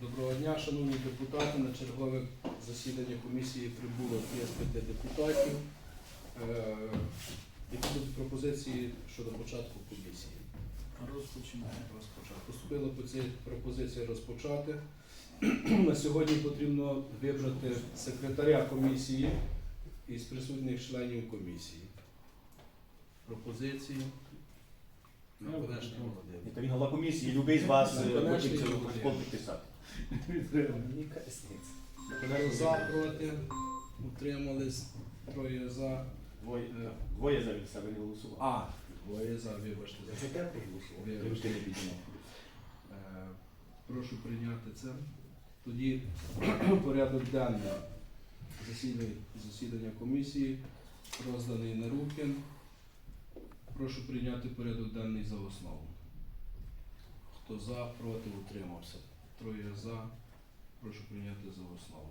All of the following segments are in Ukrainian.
Доброго дня, шановні депутати. На чергове засідання комісії прибуло 35 депутатів. Е, Які будуть пропозиції щодо початку комісії? Розпочинаємо. Розпочати. Поступила по цій пропозиція розпочати. На сьогодні потрібно вибрати секретаря комісії із присутніх членів комісії. Пропозиції. Наконечний. Володимир. Він голова комісії, любий з вас е, хоче це підписати. За, проти, утримались, троє за. Двоє, Е, двоє за він себе не голосував. А, двоє за, вибачте. За тебе проголосував. Вибачте. Руки не піднімав. Е, Прошу прийняти це. Тоді порядок денний засідання, засідання комісії розданий на руки. Прошу прийняти порядок денний за основу. Хто за, проти, утримався. Троє за. Прошу прийняти за основу.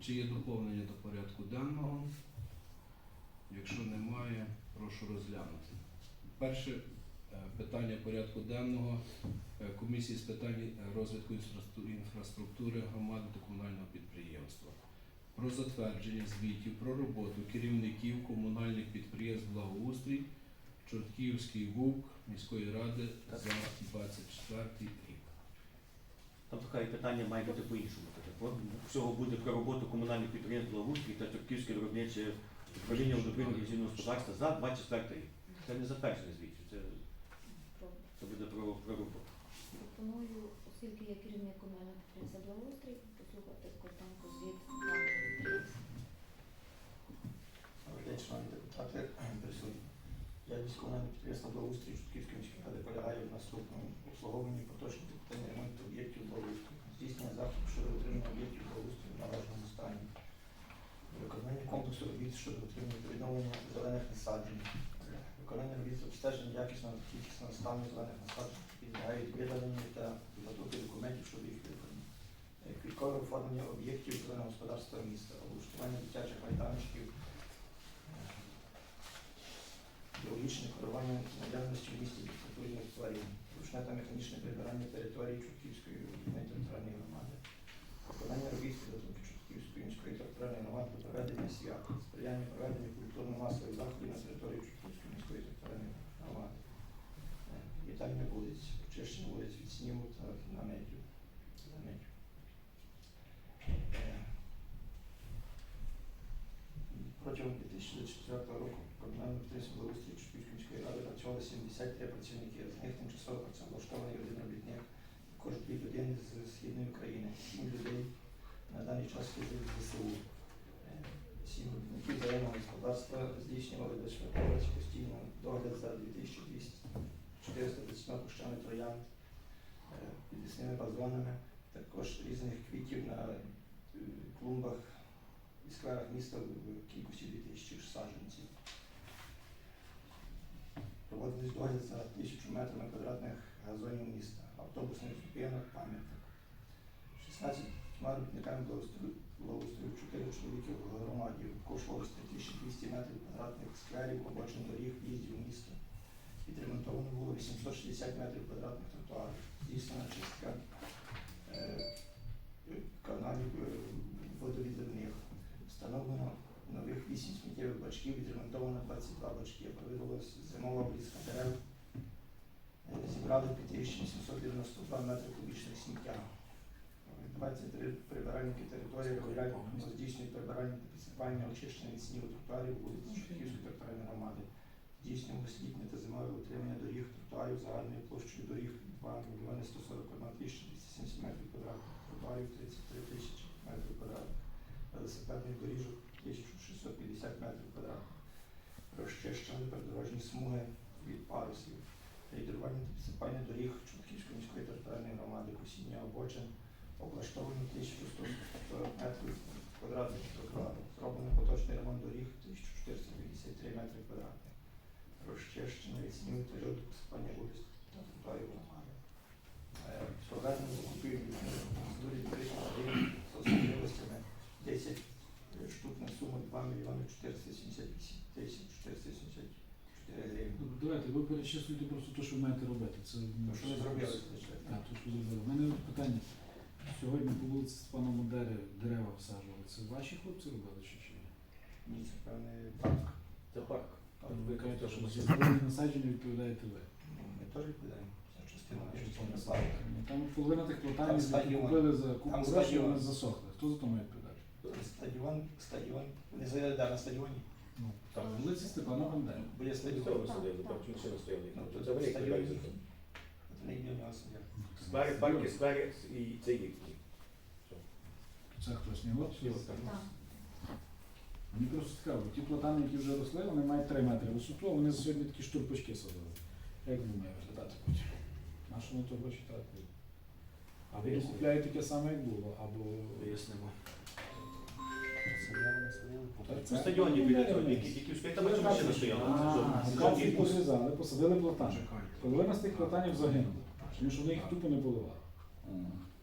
Чи є доповнення до порядку денного? Якщо немає, прошу розглянути. Перше е, питання порядку денного е, комісії з питань е, розвитку інфраструктури громади та комунального підприємства про затвердження звітів про роботу керівників комунальних підприємств благоустрій Чортківський ВУК міської ради за 24 рік. Тобто хай питання має бути по-іншому. Таке. Всього буде про роботу комунальних підприємств Благоустрій та Турківське виробниче управління удобрення різного господарства за 24 рік. Це не затверджене звіт, це, це буде про, про роботу. Пропоную, оскільки я керівник комунального підприємства благоустрій, послухати коротенько звіт даного шановні депутати, присутні. Я військове підприємство благоустрій Чутківської міської ради полягає в наступному обслуговуванні поточних капітальний ремонт об'єктів здійснення заходів щодо отримання об'єктів благоустрою в належному стані, виконання комплексу робіт щодо отримання відновлення зелених насаджень, виконання робіт з обстеження якісного та кількісного стану зелених насаджень, підлягають видаленню та підготовки документів щодо їх виконання. Квіткове оформлення об'єктів зеленого господарства міста, облаштування дитячих майданчиків, біологічне керування наявності в місті культурних тварин, ручне та механічне прибирання території Чутківської рідної територіальної громади, виконання робіт підготовки Чутківської міської територіальної громади проведення свят, сприяння проведення культурно-масових заходів на території Чутківської міської територіальної громади, Е, вітання вулиць, очищення вулиць від снігу та наметів. заметів. Е, Протягом 2024 року підприємство благоустрій Чупівської міської ради працювало 73 працівники, з них тимчасово працевлаштований один робітник, також дві людини з східної України, сім людей на даний час служать в ЗСУ. Е, Сім робітників заємного господарства здійснювали безшвидковість постійно догляд за 2200 430 кущами троян, е, підвісними вазонами, також різних квітів на е, клумбах і скверах міста в кількості 2000 саджанців. Проводились догляд за тисячу метрами квадратних газонів міста, автобусних зупинок, пам'яток. 16 робітниками благоустрою, благоустрою 4 чоловіки в громаді, обкошувалось 3200 метрів квадратних скверів, обочин доріг, в'їздів в місто. Відремонтовано було 860 метрів квадратних тротуарів, здійснена чистка е, каналів е, водовідливних. Встановлено 8 сміттєвих бачків, відремонтовано 22 бачки, проводилась зимова обрізка дерев, Е, зібрали 5892 метри кубічних сміття. Е, 23 прибиральники території здійснюють прибирання та підсипання очищення від снігу тротуарів вулиць Шевківської територіальної громади. Здійснюємо літнє та зимове утримання доріг тротуарів загальною площею доріг 2 мільйони 141 тисяча 270 метрів квадратних, тротуарів 33 тисячі метрів квадратних, велосипедних доріжок 1650 метрів квадратних. Розчищені придорожні смуги від парусів, рейдерування та підсипання доріг Чутківської міської територіальної громади, косіння обочин, облаштовано 1140 метрів квадратних тротуарів, зроблено поточний ремонт доріг 1453 метри квадратних, розчищено від снігу льоду підсипання вулиць та тротуарів громади. Е, Проведено закупівлю процедурі доріжних районів з особливостями 10 штук на суму 2 мільйони 478 тисяч 474 гривень. Добре, Давайте, ви перечислюєте просто те, що ви маєте робити. Це ну, Ну, що ви зробили? Так, то, що зробили. У мене от питання. сьогодні по вулиці Степана Модери дерева всаджували. Це ваші хлопці робили чи чи? ні? Ні, це певний парк. Це парк. Ви кажете, що за зелені насадження відповідаєте ви. Ну, Ми теж відповідаємо нашої це слави. Ну, Там половина тих Там які стадіон. купили за Там купу грошей, стадіон. вони засохли. Хто за то має відповідати? Стадіон, стадіон. Не заїде на стадіоні. Ну, так, вулиці Степана Бандери. Біля стадіону. Ну, Це великий стадіон. не йде у. Сквери, парки, сквери і це їхні. Це хтось не от? Так. Мені просто цікаво, ті платани, які вже росли, вони мають 3 метри висоту, а вони сьогодні такі штурпочки садили. Як він має виглядати потім? На що на то гроші тратили? Або Вияснимо. купляють таке саме, як було, або Вияснимо. На стадіоні біля не які які там капці жовтий бус. позрізали, посадили платани. Половина з тих платанів загинула, тому що вони їх тупо не поливали.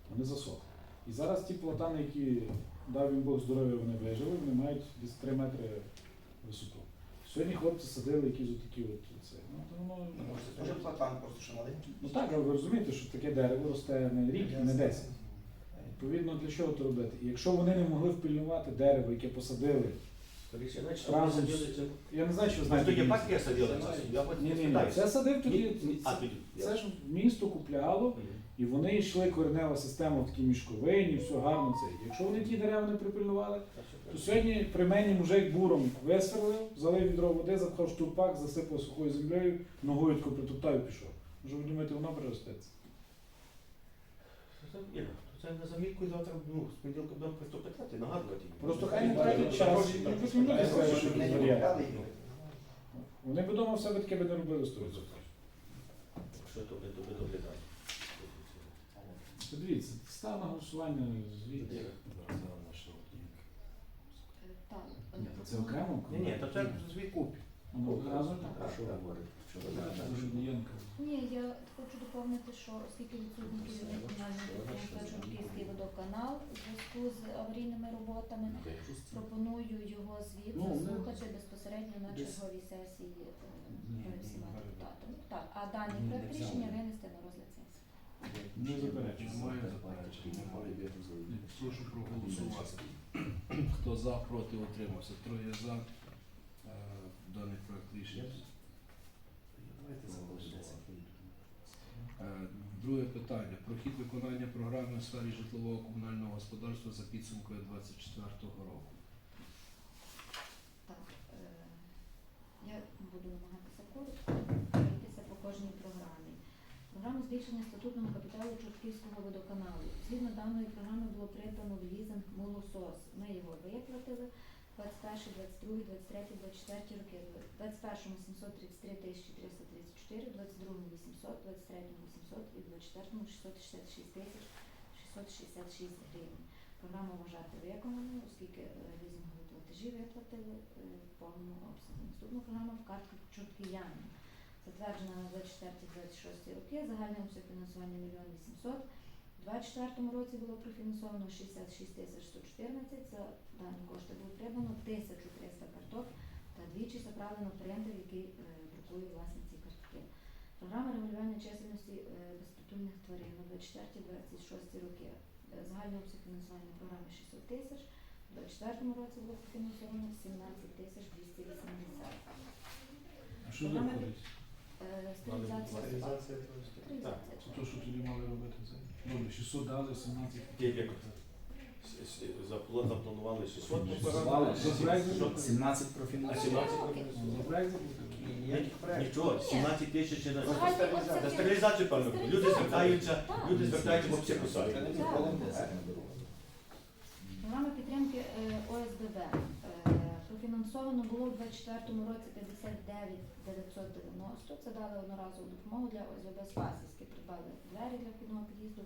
Вони засохли. І зараз ті платани, які дав їм Бог здоров'я, вони вижили, вони мають десь 3 метри висоту. Сьогодні хлопці садили якісь отакі от це. Ну, то воно, Ну, може, це теж платан, просто що маленький. ну так, але ви розумієте, що таке дерево росте не рік, не 10. Відповідно, для чого то робити? І якщо вони не могли впильнувати дерево, яке посадили, Разом з- я не знаю, чи ви Просто знаєте. місце. це. Я Ні, ні, ні, це садив тоді. Ні, ні, А, Це, тоді. це ж місто купляло, і вони йшли коренева система в такій мішковині, все гарно це. Якщо вони ті дерева не припильнували, то сьогодні при мені мужик буром висверлив, залив відро води, запхав штурпак, засипав сухою землею, ногою тако притоптав і пішов. Може ви думаєте, воно приростеться? Це- на замітку і завтра, ну, з понеділка будемо просто питати, нагадувати. їм. Просто хай не тратять час, люди варіант. Вони б вдома все таки би не робили сторицю. Що то буде добре добре далі. Подивіться, став на голосування звідти. Е, Так. То це окремо? Ні, ні, то це звідку. Воно разом? Так, що говорить? Що Дуже Дієнко. Ні, я хочу доповнити, що оскільки відсутні керівник комунального підприємства Чортківський водоканал у зв'язку з аварійними роботами, пропоную його звіт Ну, ми- заслухати безпосередньо на Десь- черговій сесії е, Ні, всіма ні, депутатами. Так, а даний Ні, проект не рішення взяли. винести на розгляд сесії. Не заперечую. Немає заперечень. Ні, Прошу проголосувати. Хто за, проти, утримався. Троє за. Даний проект рішення. Е, Друге питання. Про хід виконання програми у сфері житлового комунального господарства за підсумкою 2024 року. Так, е, я буду намагатися коротко пройтися по кожній програмі. Програма збільшення статутного капіталу Чортківського водоканалу. Згідно даної програми було придбано в лізинг молосос. Ми його виплатили 21, 22, 23, 24 роки. В 21 733 тисячі 334, в 22 800, 23 800 і в 24 666 тисяч 666 гривень. Програму вважати виконаною, оскільки е, лізингові платежі виплатили е, в повному обсязі. Наступна програма в картках Чорткияни. Затверджена на 24-26 роки, загальний обсяг фінансування 1 800 У 2024 році було профінансовано 66 тисяч 114, за дані кошти було придбано 1300 карток та двічі заправлено принтер, який е, друкує власне ці картки. Програма регулювання чисельності е, безпритульних тварин на 24-26 роки. Е, Загальний обсяг фінансування програми 600 тисяч. У 2024 році було профінансовано 17 тисяч 280. А що? Е, Стерилізація. Стерилізація. Так. То, що тоді мали робити це. Добре, 600 дали, 17. Як як? С- с- запло- Запланували 600 по Звали, програмі. що проект Що? заплатили? 17 профінансів. 17 За проект заплатили? Ніяких проєктів. Нічого, 17 тисяч Загальний на стерилізацію, певно. Люди звертаються, Так. люди звертаються не ніколи не буде. Програма підтримки е, ОСББ. Профінансовано було в 2024 році 59 990. Це дали одноразову допомогу для ОСББ Спасівське. Придбали двері для вхідного під'їзду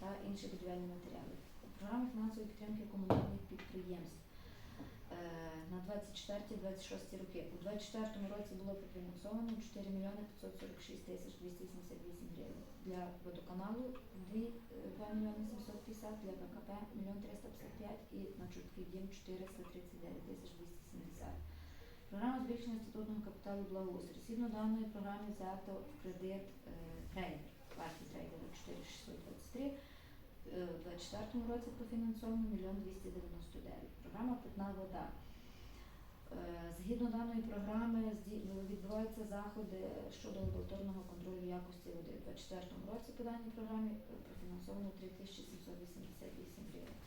та інші будівельні матеріали. Програма фінансової підтримки комунальних підприємств. Е, На 24-26 роки. У 2024 році було профінансовано 4 мільйони 546 тисяч 278 гривень. Для водоканалу 2, 2 мільйони 750, для БКП 1 мільйон 355 і на чорткий дім 439 тисяч 270. Програма збільшення статутного капіталу благоустрій. Згідно даної програми взято в кредит е, трейдер. Вартість трейдера 4623. е, в 24 році профінансовано 1 299. Програма Питна вода. Е, Згідно даної програми відбуваються заходи щодо лабораторного контролю якості води. У 24 році по даній програмі е, профінансовано 3788 гривень.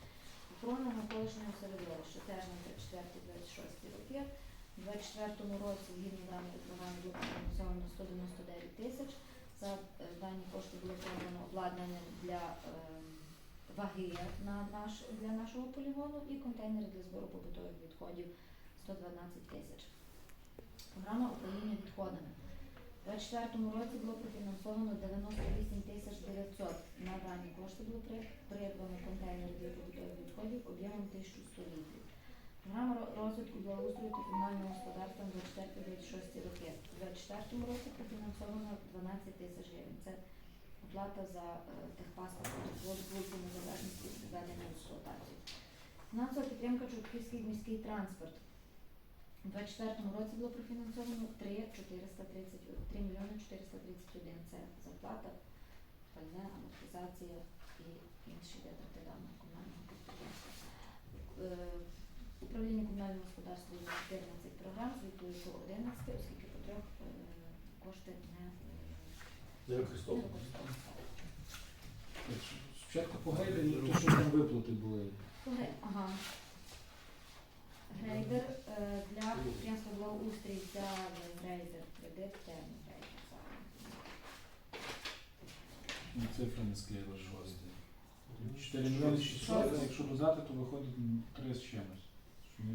Охорона навколишнього середовища теж на 34-26 роки. У 24 році згідно даної програми було профінансовано 199 тисяч. За е, дані кошти було придбано обладнання для е, ваги на наш, для нашого полігону і контейнери для збору побутових відходів 112 тисяч. Програма управління відходами. У 2024 році було профінансовано 98 тисяч 900. На дані кошти було придбано контейнери для побутових відходів об'ємом 1100 літрів. Програма ро- розвитку благоустрою та комунального господарства на 24-26 роки. У 2024 році профінансовано 12 тисяч гривень. Це оплата за е, техпаспорт службу незалежності від введення в експлуатацію. Фінансова підтримка Чортківський міський транспорт. У 2024 році було профінансовано 3 430, 3 мільйони 431. Це зарплата, пальне, амортизація і інші витрати даного комунального підприємства. Е, Управління комунального господарства є 14 програм, звітує по 11, оскільки по трьох е, кошти не, е, Не. Спочатку по грейдеру, то що там виплати були. Ага. Грейдер е, для підприємства благоустрій взяли грейдер кредит, термін грейдер саме. Ну, Цифри не склеїли жорстко. 4 мільйони 600, якщо додати, то виходить м, 3 з чимось.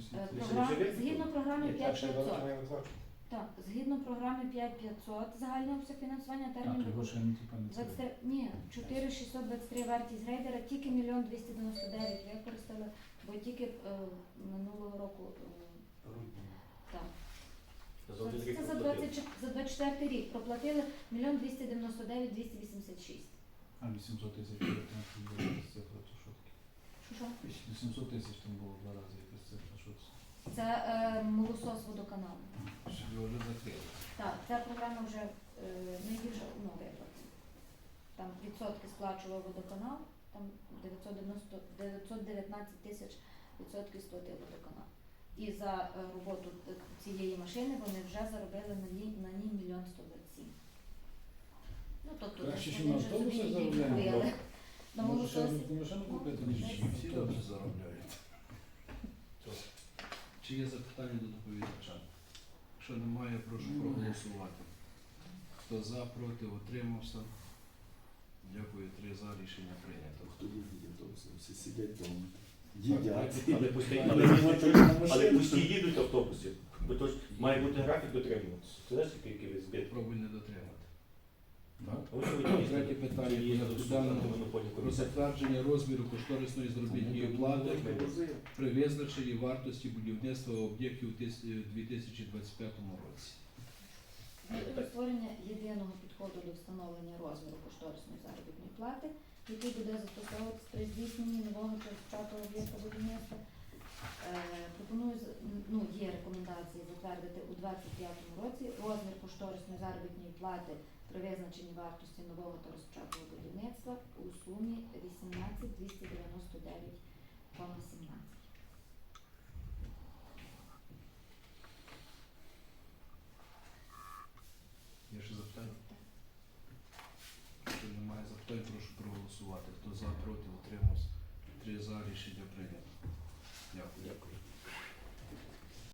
Що Е, ці- програм- вже? Згідно програми так, ще 5500. вона не виплачує. Так, згідно програми 5500 загального всефінансування А, то термін його ще не типа не це. 23, ні, 4623 вартість грейдера, тільки 1 299 використали, бо тільки е, минулого року е, так. За один рік Це за, проплатили. 20, за 24 рік проплатили 1 299 286. А 800 тисяч як якась цифра, то що таке? Що що? 800 тисяч там було два рази якась цифра, що це? Це е, молосос водоканалу. Щоб його вже закрили. Так, ця програма вже е, не її вже ну. Там відсотки сплачував водоканал, там 990, 919 тисяч відсотків сплатив водоканал. І за е, роботу цієї машини вони вже заробили на ній, на ній мільйон 127. Ну, тобто Краще, що вони на вже собі її заробляємо, купили. На Може ще одну машину купити, Ну, ніж всі Всі добре заробляють. Чи є запитання до доповідача? Якщо немає, прошу проголосувати. Хто за, проти, утримався. Дякую, три за рішення прийнято. Хто їздить автобусом, всі сидять вдома. Їдять. Але пусті, Але але, їдуть автобуси. Бо то ж має бути графік дотримуватися. Це знаєш, який весь збит. Пробуй не дотримати. Ось. Третє питання суду на. Про затвердження розміру кошторисної заробітної плати при визначенні вартості будівництва об'єктів у е, 2025 році. Метою створення єдиного підходу до встановлення розміру кошторисної заробітної плати, який буде застосовуватися при здійсненні нового розпочатого об'єкта будівництва. Е, Пропоную ну, є рекомендації затвердити у 2025 році розмір кошторисної заробітної плати при визначенні вартості нового та розпочатого будівництва у сумі 18 299,17. Є ще запитання? Якщо немає запитань, прошу проголосувати. Хто за, проти, утримався. Три за рішення прийнято.